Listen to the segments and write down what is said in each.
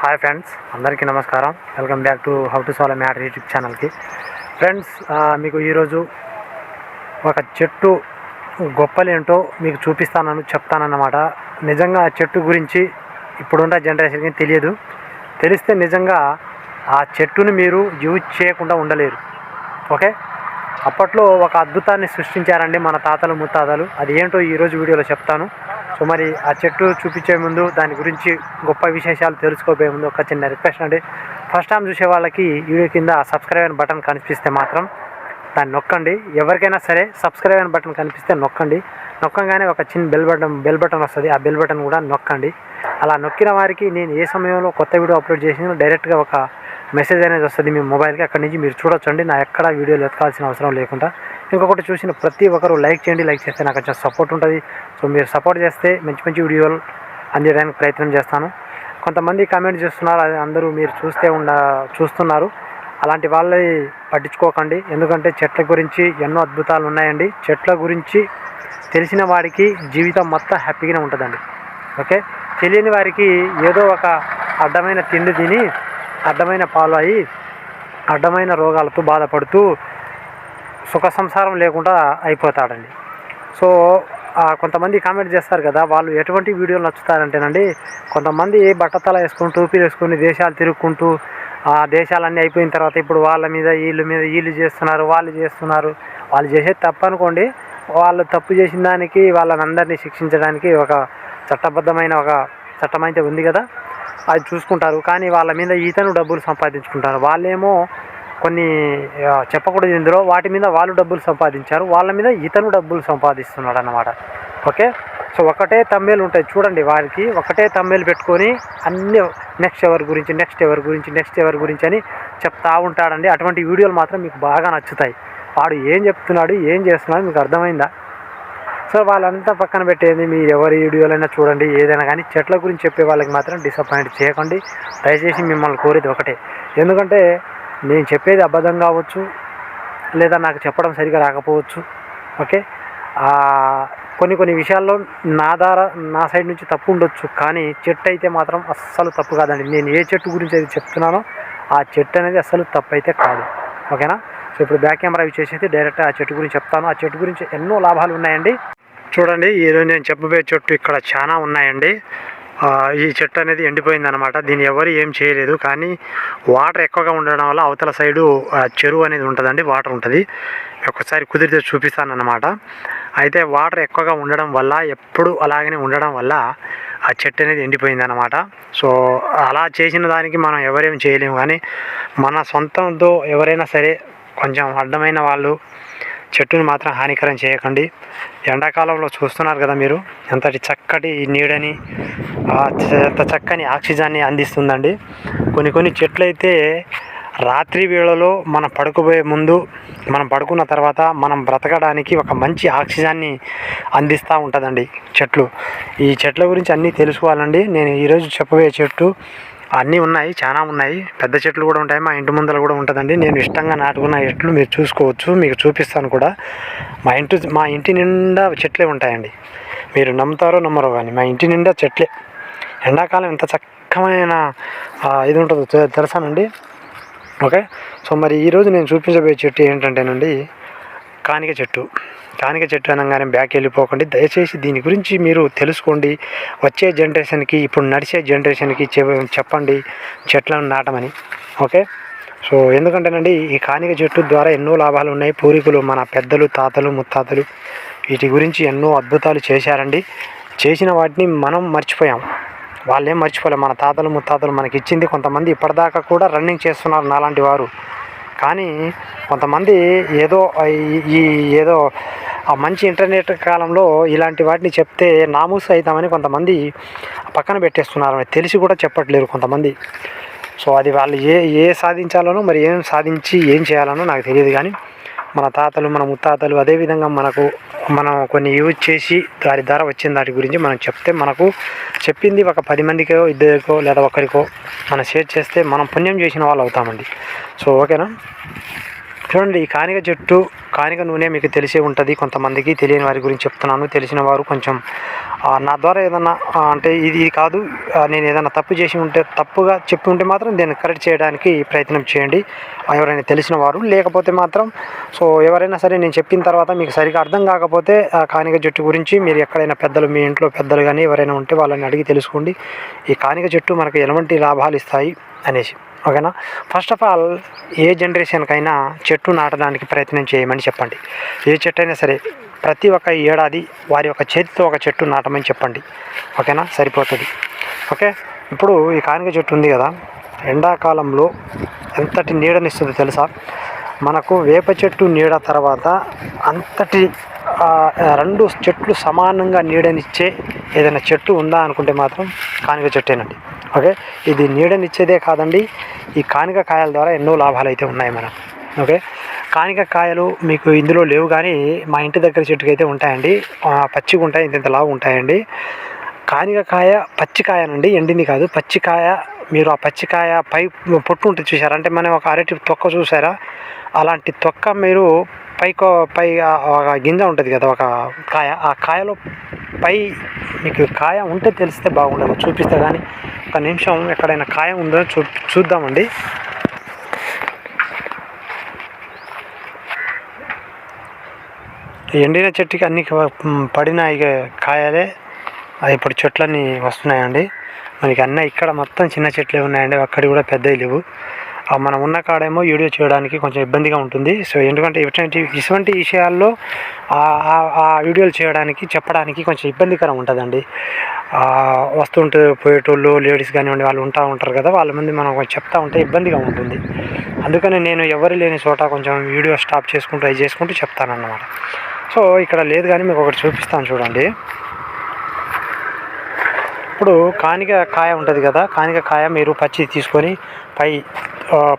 Hi friends అందరికీ నమస్కారం. Welcome back to how to solve matter YouTube ఛానల్కి friends మీకు ఈరోజు ఒక చెట్టు గొప్పలేంటో మీకు చూపిస్తానని చెప్తానన్నమాట. నిజంగా ఆ చెట్టు గురించి ఇప్పుడున్న జనరేషన్కి తెలియదు. తెలిస్తే నిజంగా ఆ చెట్టుని మీరు యూజ్ చేయకుండా ఉండలేరు. ఓకే అప్పట్లో ఒక అద్భుతాన్ని సృష్టించారండి మన తాతలు ముత్తాతలు. అది ఏంటో ఈరోజు వీడియోలో చెప్తాను. సో మరి ఆ చెట్టు చూపించే ముందు దాని గురించి గొప్ప విశేషాలు తెలుసుకోబోయే ముందు ఒక చిన్న రిక్వెస్ట్ అండి. ఫస్ట్ టైం చూసే వాళ్ళకి వీడియో కింద సబ్స్క్రైబ్ అని బటన్ కనిపిస్తే మాత్రం దాన్ని నొక్కండి. ఎవరికైనా సరే సబ్స్క్రైబ్ అని బటన్ కనిపిస్తే నొక్కండి. నొక్కగానే ఒక చిన్న బెల్ బటన్ బెల్ బటన్ వస్తుంది. ఆ బెల్ బటన్ కూడా నొక్కండి. అలా నొక్కిన వారికి నేను ఏ సమయంలో కొత్త వీడియో అప్లోడ్ చేసినా డైరెక్ట్గా ఒక మెసేజ్ అనేది వస్తుంది. మీ మొబైల్కి అక్కడి నుంచి మీరు చూడొచ్చండి. నా ఎక్కడ వీడియోలు ఎత్తుకాల్సిన అవసరం లేకుండా. ఇంకొకటి చూసిన ప్రతి ఒక్కరు లైక్ చేయండి. లైక్ చేస్తే నాకు కొంచెం సపోర్ట్ ఉంటుంది. సో మీరు సపోర్ట్ చేస్తే మంచి మంచి వీడియోలు అందించడానికి ప్రయత్నం చేస్తాను. కొంతమంది కామెంట్ చేస్తున్నారు. అది అందరూ మీరు చూస్తే ఉండ చూస్తున్నారు. అలాంటి వాళ్ళని పట్టించుకోకండి. ఎందుకంటే చెట్ల గురించి ఎన్నో అద్భుతాలు ఉన్నాయండి. చెట్ల గురించి తెలిసిన వాడికి జీవితం మొత్తం హ్యాపీగానే ఉంటుందండి. ఓకే? తెలియని వారికి ఏదో ఒక అడ్డమైన తిండి తిని అడ్డమైన పాలు అయి అడ్డమైన రోగాలతో బాధపడుతూ సుఖ సంసారం లేకుండా అయిపోతాడండి. సో కొంతమంది కామెంట్ చేస్తారు కదా వాళ్ళు ఎటువంటి వీడియోలు నచ్చుతారంటేనండి కొంతమంది బట్టతల వేసుకుని టోపీలు వేసుకుని దేశాలు తిరుక్కుంటూ ఆ దేశాలన్నీ అయిపోయిన తర్వాత ఇప్పుడు వాళ్ళ మీద వీళ్ళ మీద వీళ్ళు చేస్తున్నారు వాళ్ళు చేస్తున్నారు వాళ్ళు చేసేది తప్పు అనుకోండి వాళ్ళు తప్పు చేసిన దానికి వాళ్ళని అందరినీ శిక్షించడానికి ఒక చట్టబద్ధమైన ఒక చట్టం అయితే ఉంది కదా. అది చూసుకుంటారు. కానీ వాళ్ళ మీద ఈతను డబ్బులు సంపాదించుకుంటారు. వాళ్ళేమో కొన్ని చెప్పకూడదు ఇందులో. వాటి మీద వాళ్ళు డబ్బులు సంపాదించారు. వాళ్ళ మీద ఇతను డబ్బులు సంపాదిస్తున్నాడు అన్నమాట ఓకే? సో ఒకటే తమ్మేలు ఉంటాయి. చూడండి వారికి. ఒకటే తమ్మేలు పెట్టుకొని అన్ని నెక్స్ట్ ఎవరి గురించి నెక్స్ట్ ఎవరి గురించి నెక్స్ట్ ఎవరి గురించి అని చెప్తా ఉంటాడండి. అటువంటి వీడియోలు మాత్రం మీకు బాగా నచ్చుతాయి. వాడు ఏం చెప్తున్నాడు ఏం చేస్తున్నాడు మీకు అర్థమైందా? సో వాళ్ళంతా పక్కన పెట్టేది మీరు ఎవరి వీడియోలైనా చూడండి ఏదైనా కానీ చెట్ల గురించి చెప్పే వాళ్ళకి మాత్రం డిసప్పాయింట్ చేయకండి. దయచేసి మిమ్మల్ని కోరేది ఒకటే. ఎందుకంటే నేను చెప్పేది అబద్ధం కావచ్చు లేదా నాకు చెప్పడం సరిగా రాకపోవచ్చు ఓకే? కొన్ని కొన్ని విషయాల్లో నా ద్వారా నా సైడ్ నుంచి తప్పు ఉండొచ్చు కానీ చెట్టు అయితే మాత్రం అస్సలు తప్పు కాదండి. నేను ఏ చెట్టు గురించి అయితే చెప్తున్నానో ఆ చెట్టు అనేది అస్సలు తప్పు అయితే కాదు. ఓకేనా? సో ఇప్పుడు బ్యాక్ కెమెరా యూజ్ చేసేది డైరెక్ట్ ఆ చెట్టు గురించి చెప్తాను. ఆ చెట్టు గురించి ఎన్నో లాభాలు ఉన్నాయండి. చూడండి ఈరోజు నేను చెప్పబోయే చెట్టు ఇక్కడ చాలా ఉన్నాయండి. ఈ చెట్టు అనేది ఎండిపోయింది అనమాట దీన్ని ఎవరు ఏం చేయలేదు కానీ వాటర్ ఎక్కువగా ఉండడం వల్ల అవతల సైడు చెరువు అనేది ఉంటుందండి వాటర్ ఉంటుంది. ఒకసారి కుదిరితే చూపిస్తాను అనమాట అయితే వాటర్ ఎక్కువగా ఉండడం వల్ల ఎప్పుడు అలాగనే ఉండడం వల్ల ఆ చెట్టు అనేది ఎండిపోయింది అనమాట సో అలా చేసిన దానికి మనం ఎవరేం చేయలేము కానీ మన సొంతంతో ఎవరైనా సరే కొంచెం అడ్డమైన వాళ్ళు చెట్టుని మాత్రం హానికరం చేయకండి. ఎండాకాలంలో చూస్తున్నారు కదా మీరు ఎంతటి చక్కటి నీడని ఎంత చక్కని ఆక్సిజన్ని అందిస్తుందండి. కొన్ని కొన్ని చెట్లు అయితే రాత్రి వేళలో మనం పడుకోబోయే ముందు మనం పడుకున్న తర్వాత మనం బ్రతకడానికి ఒక మంచి ఆక్సిజన్ని అందిస్తూ ఉంటుందండి చెట్లు. ఈ చెట్ల గురించి అన్నీ తెలుసుకోవాలండి. నేను ఈరోజు చెప్పబోయే చెట్టు అన్నీ ఉన్నాయి చాలా ఉన్నాయి. పెద్ద చెట్లు కూడా ఉంటాయి మా ఇంటి ముందర కూడా ఉంటుందండి. నేను ఇష్టంగా నాటుకున్న చెట్లు మీరు చూసుకోవచ్చు మీకు చూపిస్తాను కూడా. మా ఇంటి మా ఇంటి నిండా చెట్లే ఉంటాయండి. మీరు నమ్ముతారో నమ్మరో కానీ మా ఇంటి నిండా చెట్లే. ఎండాకాలం ఎంత చక్కమైన ఇది ఉంటుందో తెలుసానండి ఓకే? సో మరి ఈరోజు నేను చూపించబోయే చెట్టు ఏంటంటేనండి కానిక చెట్టు. కానిక చెట్టు అనగానే బ్యాక్ వెళ్ళిపోకండి. దయచేసి దీని గురించి మీరు తెలుసుకోండి. వచ్చే జనరేషన్కి ఇప్పుడు నడిచే జనరేషన్కి చెప్పండి. చెట్లను నాటమని. ఓకే సో ఎందుకంటేనండి ఈ కానిక చెట్టు ద్వారా ఎన్నో లాభాలు ఉన్నాయి. పూర్వీకులు మన పెద్దలు తాతలు ముత్తాతలు వీటి గురించి ఎన్నో అద్భుతాలు చేశారండి. చేసిన వాటిని మనం మర్చిపోయాం. వాళ్ళేం మర్చిపోలేం. మన తాతలు ముత్తాతలు మనకి ఇచ్చింది కొంతమంది ఇప్పటిదాకా కూడా రన్నింగ్ చేస్తున్నారు నాలాంటి వారు. కానీ కొంతమంది ఏదో ఈ ఏదో ఆ మంచి ఇంటర్నెట్ కాలంలో ఇలాంటి వాటిని చెప్తే నామూసు అవుతామని కొంతమంది పక్కన పెట్టేస్తున్నారు. తెలిసి కూడా చెప్పట్లేరు కొంతమంది. సో అది వాళ్ళు ఏ ఏ సాధించాలనో మరి ఏం సాధించి ఏం చేయాలనో నాకు తెలియదు కానీ మన తాతలు మన ముత్తాతలు అదేవిధంగా మనకు మనం కొన్ని యూజ్ చేసి దాని ద్వారా వచ్చిన దాటి గురించి మనం చెప్తే మనకు చెప్పింది ఒక పది మందికో ఇద్దరికో లేదా ఒకరికో మనం షేర్ చేస్తే మనం పుణ్యం చేసిన వాళ్ళు అవుతామండి. సో ఓకేనా? చూడండి ఈ కానిక చెట్టు కానిక నూనె మీకు తెలిసే ఉంటుంది. కొంతమందికి తెలియని వారి గురించి చెప్తున్నాను. తెలిసిన వారు కొంచెం నా ద్వారా ఏదన్నా అంటే ఇది కాదు నేను ఏదైనా తప్పు చేసి ఉంటే తప్పుగా చెప్పి ఉంటే మాత్రం దీన్ని కరెక్ట్ చేయడానికి ప్రయత్నం చేయండి. ఎవరైనా తెలిసిన వారు లేకపోతే మాత్రం సో ఎవరైనా సరే నేను చెప్పిన తర్వాత మీకు సరిగా అర్థం కాకపోతే ఆ కానిక జట్టు గురించి మీరు ఎక్కడైనా పెద్దలు మీ ఇంట్లో పెద్దలు కానీ ఎవరైనా ఉంటే వాళ్ళని అడిగి తెలుసుకోండి. ఈ కానిక జట్టు మనకు ఎలాంటి లాభాలు ఇస్తాయి అనేసి. ఓకేనా? ఫస్ట్ ఆఫ్ ఆల్ ఏ జనరేషన్కైనా చెట్టు నాటడానికి ప్రయత్నం చేయమని చెప్పండి. ఏ చెట్టు అయినా సరే ప్రతి ఒక్క ఏడాది వారి యొక్క చేతితో ఒక చెట్టు నాటమని చెప్పండి. ఓకేనా? సరిపోతుంది. ఓకే? ఇప్పుడు ఈ కానిక చెట్టు ఉంది కదా. ఎండాకాలంలో ఎంతటి నీడనిస్తుందో తెలుసా? మనకు వేప చెట్టు నీడ తర్వాత అంతటి రెండు చెట్లు సమానంగా నీడనిచ్చే ఏదైనా చెట్టు ఉందా అనుకుంటే మాత్రం కానిక చెట్టేనండి. ఓకే? ఇది నీడనిచ్చేదే కాదండి. ఈ కానిక కాయల ద్వారా ఎన్నో లాభాలు అయితే ఉన్నాయి మనకు ఓకే? కానిక కాయలు మీకు ఇందులో లేవు కానీ మా ఇంటి దగ్గర చెట్టుకి అయితే ఉంటాయండి పచ్చిగా ఉంటాయి ఇంత ఇంత లావు ఉంటాయండి కానికకాయ పచ్చికాయనండి ఎండింది కాదు. పచ్చికాయ మీరు ఆ పచ్చికాయ పై పొట్టు ఉంటుంది చూసారా అంటే మనం ఒక అరటి తొక్క చూసారా? అలాంటి తొక్క మీరు పైకో పై ఒక గింజ ఉంటుంది కదా ఒక కాయ. ఆ కాయలో పై మీకు కాయ ఉంటే తెలిస్తే బాగుండదు. చూపిస్తే కానీ ఒక నిమిషం ఎక్కడైనా కాయ ఉందో చూ చూద్దామండి. ఎండిన చెట్టుకి అన్ని పడిన ఇక కాయలే. అది ఇప్పుడు చెట్లన్నీ వస్తున్నాయండి. మనకి అన్న ఇక్కడ మొత్తం చిన్న చెట్లే ఉన్నాయండి. అక్కడ కూడా పెద్దవి లేవు. మనం ఉన్న కాడేమో వీడియో చేయడానికి కొంచెం ఇబ్బందిగా ఉంటుంది. సో ఎందుకంటే ఇటువంటి ఇటువంటి విషయాల్లో ఆ- వీడియోలు చేయడానికి చెప్పడానికి కొంచెం ఇబ్బందికరం ఉంటుందండి. వస్తుంటే పోయేటోళ్ళు లేడీస్ కానివ్వండి వాళ్ళు ఉంటా ఉంటారు కదా వాళ్ళ మంది మనం కొంచెం చెప్తా ఉంటే ఇబ్బందిగా ఉంటుంది. అందుకని నేను ఎవరు లేని చోట కొంచెం వీడియో స్టాప్ చేసుకుంటూ అవి చేసుకుంటూ చెప్తానన్నమాట. సో ఇక్కడ లేదు కానీ మీకు ఒకటి చూపిస్తాను చూడండి. ఇప్పుడు కానిక కాయ ఉంటుంది కదా కానిక కాయ మీరు పచ్చి తీసుకొని పై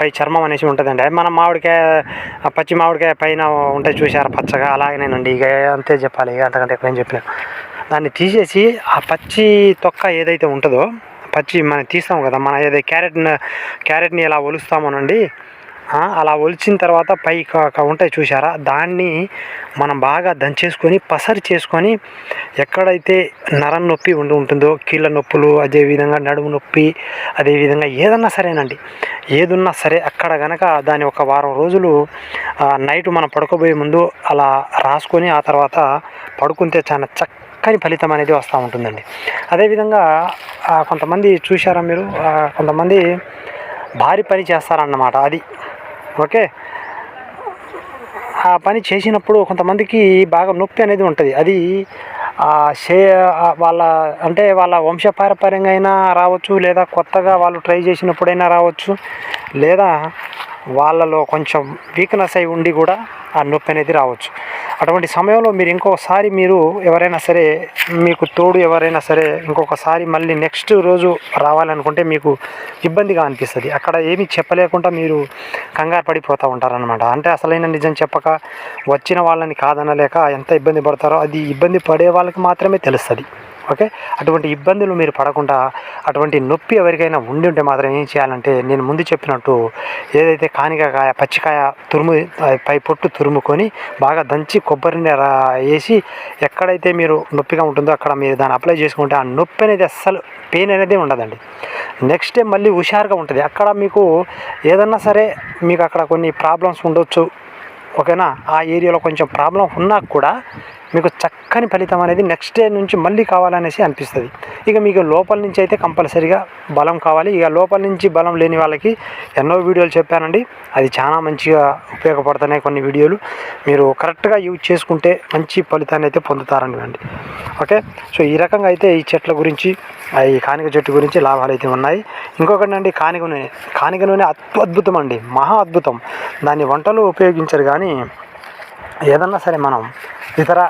పై చర్మం అనేసి ఉంటుందండి. అది మన మామిడికాయ ఆ పచ్చి మామిడికాయ పైన ఉంటే చూసారా పచ్చగా? అలాగనేనండి. ఇక అంతే చెప్పాలి. ఇక అంతకంటే ఎక్కువ ఏం దాన్ని తీసేసి ఆ పచ్చి తొక్క ఏదైతే ఉంటుందో పచ్చి మనం తీస్తాం కదా మన ఏదైతే క్యారెట్ క్యారెట్ని ఎలా ఒలుస్తామోనండి అలా ఒలిచిన తర్వాత పై ఉంటాయి చూసారా దాన్ని మనం బాగా దంచేసుకొని పసరు చేసుకొని ఎక్కడైతే నరం నొప్పి ఉండి ఉంటుందో కీళ్ళ నొప్పులు అదేవిధంగా నడుము నొప్పి అదేవిధంగా ఏదన్నా సరేనండి. ఏదున్నా సరే అక్కడ గనక దాని ఒక వారం రోజులు నైట్ మనం పడుకోబోయే ముందు అలా రాసుకొని ఆ తర్వాత పడుకుంటే చాలా చక్కని ఫలితం అనేది వస్తూ ఉంటుందండి. అదేవిధంగా కొంతమంది చూశారా మీరు? కొంతమంది భారీ పని చేస్తారన్నమాట. అది ఓకే. ఆ పని చేసినప్పుడు కొంతమందికి బాగా నొప్పి అనేది ఉంటుంది. అది సే వాళ్ళ అంటే వాళ్ళ వంశపారపర్యంగా అయినా రావచ్చు లేదా కొత్తగా వాళ్ళు ట్రై చేసినప్పుడైనా రావచ్చు లేదా వాళ్ళలో కొంచెం వీక్నెస్ అయి ఉండి కూడా ఆ నొప్పి అనేది రావచ్చు. అటువంటి సమయంలో మీరు ఇంకొకసారి మీరు ఎవరైనా సరే మీకు తోడు ఎవరైనా సరే ఇంకొకసారి మళ్ళీ నెక్స్ట్ రోజు రావాలనుకుంటే మీకు ఇబ్బందిగా అనిపిస్తుంది. అక్కడ ఏమీ చెప్పలేకుండా మీరు కంగారు పడిపోతూ ఉంటారనమాట అంటే అసలైన నిజం చెప్పక వచ్చిన వాళ్ళని కాదనలేక ఎంత ఇబ్బంది పడతారో అది ఇబ్బంది పడే వాళ్ళకి మాత్రమే తెలుస్తుంది. ఓకే? అటువంటి ఇబ్బందులు మీరు పడకుండా అటువంటి నొప్పి ఎవరికైనా ఉండి ఉంటే మాత్రం ఏం చేయాలంటే నేను ముందు చెప్పినట్టు ఏదైతే కానికాయ పచ్చికాయ తురుము పై పొట్టు తురుముకొని బాగా దంచి కొబ్బరిని వేసి ఎక్కడైతే మీరు నొప్పిగా ఉంటుందో అక్కడ మీరు దాన్ని అప్లై చేసుకుంటే ఆ నొప్పి అనేది అస్సలు పెయిన్ అనేది ఉండదండి. నెక్స్ట్ డే మళ్ళీ హుషారుగా ఉంటుంది. అక్కడ మీకు ఏదన్నా సరే మీకు అక్కడ కొన్ని ప్రాబ్లమ్స్ ఉండొచ్చు. ఓకేనా? ఆ ఏరియాలో కొంచెం ప్రాబ్లం ఉన్నా కూడా మీకు చక్కని ఫలితం అనేది నెక్స్ట్ డే నుంచి మళ్ళీ కావాలనేసి అనిపిస్తుంది. ఇక మీకు లోపల నుంచి అయితే కంపల్సరీగా బలం కావాలి. ఇక లోపల నుంచి బలం లేని వాళ్ళకి ఎన్నో వీడియోలు చెప్పానండి. అది చాలా మంచిగా ఉపయోగపడుతున్నాయి కొన్ని వీడియోలు. మీరు కరెక్ట్గా యూజ్ చేసుకుంటే మంచి ఫలితాన్ని అయితే పొందుతారండి ఓకే? సో ఈ రకంగా అయితే ఈ చెట్ల గురించి ఈ కానిక చెట్టు గురించి లాభాలు అయితే ఉన్నాయి. ఇంకొకటి అండి కానిక నూనె. కానిక నూనె అద్భుతం అండి. మహా అద్భుతం. దాన్ని వంటలు ఉపయోగించరు కానీ ఏదన్నా సరే మనం ఇతర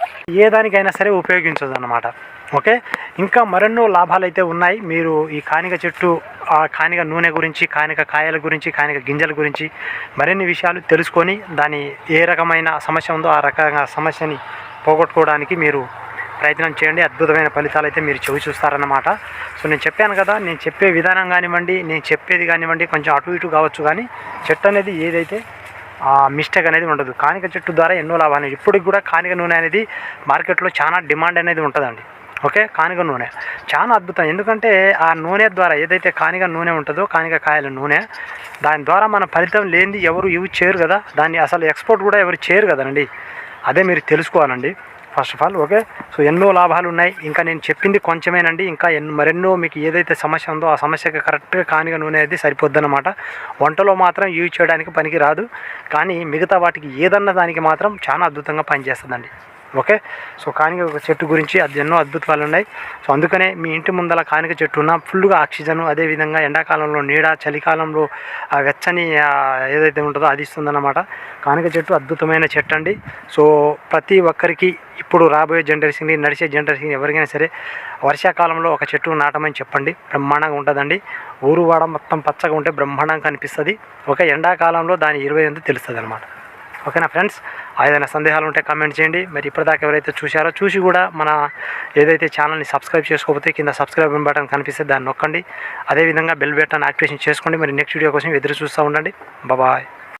ఏ దానికైనా సరే ఉపయోగించదు అన్నమాట ఓకే? ఇంకా మరెన్నో లాభాలు అయితే ఉన్నాయి. మీరు ఈ కానిక చెట్టు ఆ కానిక నూనె గురించి కానిక కాయల గురించి కానిక గింజల గురించి మరిన్ని విషయాలు తెలుసుకొని దాని ఏ రకమైన సమస్య ఉందో ఆ రకంగా సమస్యని పోగొట్టుకోవడానికి మీరు ప్రయత్నం చేయండి. అద్భుతమైన ఫలితాలు అయితే మీరు చవి చూస్తారన్నమాట. సో నేను చెప్పాను కదా నేను చెప్పే విధానం కానివ్వండి నేను చెప్పేది కానివ్వండి కొంచెం అటు ఇటు కావచ్చు కానీ చెట్టు అనేది ఏదైతే మిస్టేక్ అనేది ఉండదు. కానిక చెట్టు ద్వారా ఎన్నో లాభాలు ఇప్పటికి కూడా కానిక నూనె అనేది మార్కెట్లో చాలా డిమాండ్ అనేది ఉంటుందండి. ఓకే? కానిక నూనె. చాలా అద్భుతం. ఎందుకంటే ఆ నూనె ద్వారా ఏదైతే కానిక నూనె ఉంటుందో కానిక కాయల నూనె దాని ద్వారా మన ఫలితం లేనిది ఎవరు యూజ్ చేయరు కదా. దాన్ని అసలు ఎక్స్పోర్ట్ కూడా ఎవరు చేయరు కదండి. అదే మీరు తెలుసుకోవాలండి. First of all okay so ఎన్నో లాభాలు ఉన్నాయి. ఇంకా నేను చెప్పింది కొంచెమేనండి. ఇంకా ఎన్నో మరెన్నో మీకు ఏదైతే సమస్య ఉందో ఆ సమస్యకి కరెక్ట్గా కానిగా నూనె అయితే సరిపోద్దన్నమాట. వంటలో మాత్రం యూజ్ చేయడానికి పనికి రాదు. కానీ మిగతా వాటికి ఏదన్నా దానికి మాత్రం చాలా అద్భుతంగా పనిచేస్తుందండి. ఓకే? సో కానిక ఒక చెట్టు గురించి అది ఎన్నో అద్భుతాలు ఉన్నాయి. సో అందుకనే మీ ఇంటి ముందల కానిక చెట్టు ఉన్న ఫుల్గా ఆక్సిజన్ అదేవిధంగా ఎండాకాలంలో నీడ చలికాలంలో ఆ వెచ్చని ఏదైతే ఉంటుందో అది ఇస్తుందన్నమాట. కానిక చెట్టు అద్భుతమైన చెట్టు అండి. సో ప్రతి ఒక్కరికి ఇప్పుడు రాబోయే జనరేషన్కి నడిచే జనరేషన్కి ఎవరికైనా సరే వర్షాకాలంలో ఒక చెట్టు నాటమని చెప్పండి. బ్రహ్మాండంగా ఉంటుందండి. ఊరు వాడ మొత్తం పచ్చగా ఉంటే బ్రహ్మాండంగా కనిపిస్తుంది. ఒక ఎండాకాలంలో దాని ఇరవై ఎందు తెలుస్తుంది అనమాట ఓకేనా ఫ్రెండ్స్? ఏదైనా సందేహాలు ఉంటే కామెంట్ చేయండి. మరి ఇప్పటిదాకా ఎవరైతే చూశారో చూసి కూడా మన ఏదైతే ఛానల్ని సబ్స్క్రైబ్ చేసుకోకపోతే కింద సబ్స్క్రైబ్ బటన్ కనిపిస్తే దాన్ని నొక్కండి. అదేవిధంగా బెల్ బటన్ యాక్టివేషన్ చేసుకోండి. మరి నెక్స్ట్ వీడియో కోసం ఎదురు చూస్తూ ఉండండి. బాయ్